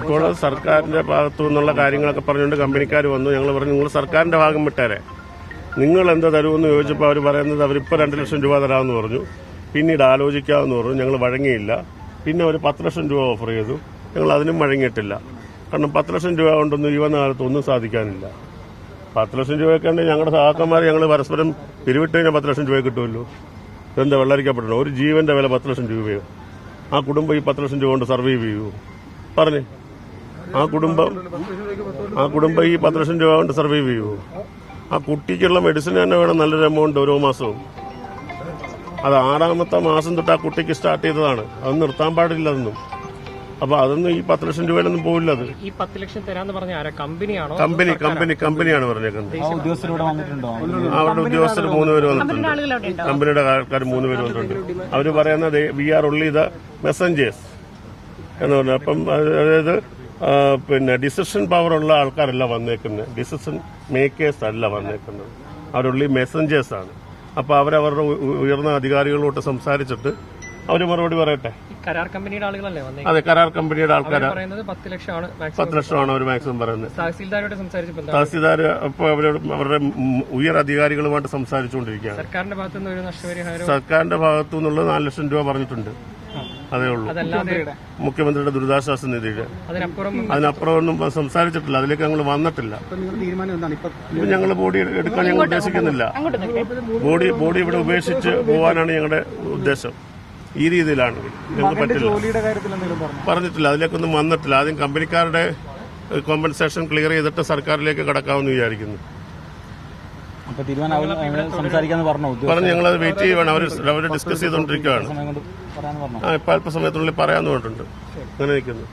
ഇപ്പോൾ സർക്കാരിന്റെ ഭാഗത്തു നിന്നുള്ള കാര്യങ്ങളൊക്കെ പറഞ്ഞുകൊണ്ട് കമ്പനിക്കാർ വന്നു. ഞങ്ങൾ പറഞ്ഞു നിങ്ങൾ സർക്കാരിന്റെ ഭാഗം വിട്ടേരെ. നിങ്ങൾ എന്താ തരുമെന്ന് ചോദിച്ചപ്പോൾ അവർ പറയുന്നത് അവരിപ്പോൾ രണ്ട് ലക്ഷം രൂപ തരാമെന്ന് പറഞ്ഞു. പിന്നീട് ആലോചിക്കാമെന്ന് പറഞ്ഞു. ഞങ്ങൾ വഴങ്ങിയില്ല. പിന്നെ അവർ പത്ത് ലക്ഷം രൂപ ഓഫർ ചെയ്തു. ഞങ്ങൾ അതിനും വഴങ്ങിയിട്ടില്ല. കാരണം പത്ത് ലക്ഷം രൂപ കൊണ്ടൊന്നും വന്ന കാലത്ത് ഒന്നും സാധിക്കാനില്ല. പത്ത് ലക്ഷം രൂപയൊക്കെ ഉണ്ടെങ്കിൽ ഞങ്ങളുടെ സഹാക്കന്മാർ ഞങ്ങൾ പരസ്പരം പിരിവിട്ട് കഴിഞ്ഞാൽ പത്ത് ലക്ഷം രൂപ കിട്ടുമല്ലോ. ഇതെന്താ വെള്ളരിക്കപ്പെടണം? ഒരു ജീവന്റെ വില പത്ത് ലക്ഷം രൂപയോ? ആ കുടുംബം ഈ പത്ത് ലക്ഷം രൂപ കൊണ്ട് സർവൈവ് ചെയ്യുമോ പറഞ്ഞേ. ആ കുടുംബം ആ കുടുംബം ഈ പത്ത് ലക്ഷം രൂപ കൊണ്ട് സർവൈവ് ചെയ്യുമോ ആ കുട്ടിക്കുള്ള മെഡിസിൻ തന്നെ വേണം നല്ലൊരു എമൗണ്ട് ഓരോ മാസവും. അത് ആറാമത്തെ മാസം തൊട്ട് ആ കുട്ടിക്ക് സ്റ്റാർട്ട് ചെയ്തതാണ്. അത് നിർത്താൻ പാടില്ല അതൊന്നും. അപ്പൊ അതൊന്നും ഈ പത്ത് ലക്ഷം രൂപയിലൊന്നും പോവില്ല അത്. ഈ പത്ത് ലക്ഷം തരാന്ന് പറഞ്ഞ ആരാ? കമ്പനിയാണോ? കമ്പനി കമ്പനി കമ്പനിയാണ് പറഞ്ഞേക്കുന്നത്. ആ ഉദ്യോഗസ്ഥരിവിടെ വന്നിട്ടുണ്ടോ? അവരുടെ ഉദ്യോഗസ്ഥർ മൂന്ന് പേര് വന്നിട്ടുണ്ട്. കമ്പനിയുടെ ആൾക്കാർ മൂന്ന് പേര് വന്നിട്ടുണ്ട്. അവർ പറയുന്നത് we are only the messengers എന്ന് പറഞ്ഞു. അപ്പം അതായത് പിന്നെ ഡിസിഷൻ പവർ ഉള്ള ആൾക്കാരല്ല വന്നേക്കുന്നത്. ഡിസിഷൻ മേക്കേഴ്സ് അല്ല വന്നേക്കുന്നത്. അവരുള്ളി മെസ്സഞ്ചേഴ്സ് ആണ്. അപ്പൊ അവരവരുടെ ഉയർന്ന അധികാരികളോട്ട് സംസാരിച്ചിട്ട് അവർ മറുപടി പറയട്ടെ? കരാർ കമ്പനിയുടെ ആളുകളല്ലേ അതെ കരാർ കമ്പനിയുടെ ആൾക്കാർ പത്ത് ലക്ഷമാണ് പത്ത് ലക്ഷമാണ് അവർ മാക്സിമം പറയുന്നത്. തഹസീൽദാരോട് സംസാരിച്ചപ്പോൾ എന്താ ഇപ്പോൾ അപ്പോൾ അവരോട് അവരുടെ ഉയർ അധികാരികളുമായിട്ട് സംസാരിച്ചുകൊണ്ടിരിക്കുകയാണ്. സർക്കാരിന്റെ ഭാഗത്തുനിന്ന് സർക്കാരിന്റെ ഭാഗത്തു നിന്നുള്ള നാല് ലക്ഷം രൂപ പറഞ്ഞിട്ടുണ്ട്. അതേ ഉള്ളൂ. മുഖ്യമന്ത്രിയുടെ ദുരിതാശ്വാസ നിധിയുടെ. അതിനപ്പുറം ഒന്നും സംസാരിച്ചിട്ടില്ല. അതിലേക്ക് ഞങ്ങൾ വന്നിട്ടില്ല. നിങ്ങളുടെ തീരുമാനം എന്താണ്? ഇപ്പൊ ഞങ്ങൾ ബോഡി എടുക്കാൻ ഞങ്ങൾ ഉദ്ദേശിക്കുന്നില്ല. ബോഡി ബോഡി ഇവിടെ ഉപേക്ഷിച്ച് പോകാനാണ് ഞങ്ങളുടെ ഉദ്ദേശം. ഈ രീതിയിലാണ്. ഞങ്ങൾക്ക് പറ്റില്ല. പറഞ്ഞിട്ടില്ല. അതിലേക്കൊന്നും വന്നിട്ടില്ല. ആദ്യം കമ്പനിക്കാരുടെ കോമ്പൻസേഷൻ ക്ലിയർ ചെയ്തിട്ട് സർക്കാരിലേക്ക് കടക്കാമെന്ന് വിചാരിക്കുന്നു. അപ്പൊ തീരുമാനം സംസാരിക്കാന്ന് പറഞ്ഞു. പറഞ്ഞ് ഞങ്ങളത് വെയിറ്റ് ചെയ്യുവാണ് അവർ അവർ ഡിസ്കസ് ചെയ്തുകൊണ്ടിരിക്കുകയാണ്. ആ ഇപ്പം അല്പസമയത്തിനുള്ളിൽ പറയാമെന്ന് പറഞ്ഞിട്ടുണ്ട്. അങ്ങനെ നിൽക്കുന്നു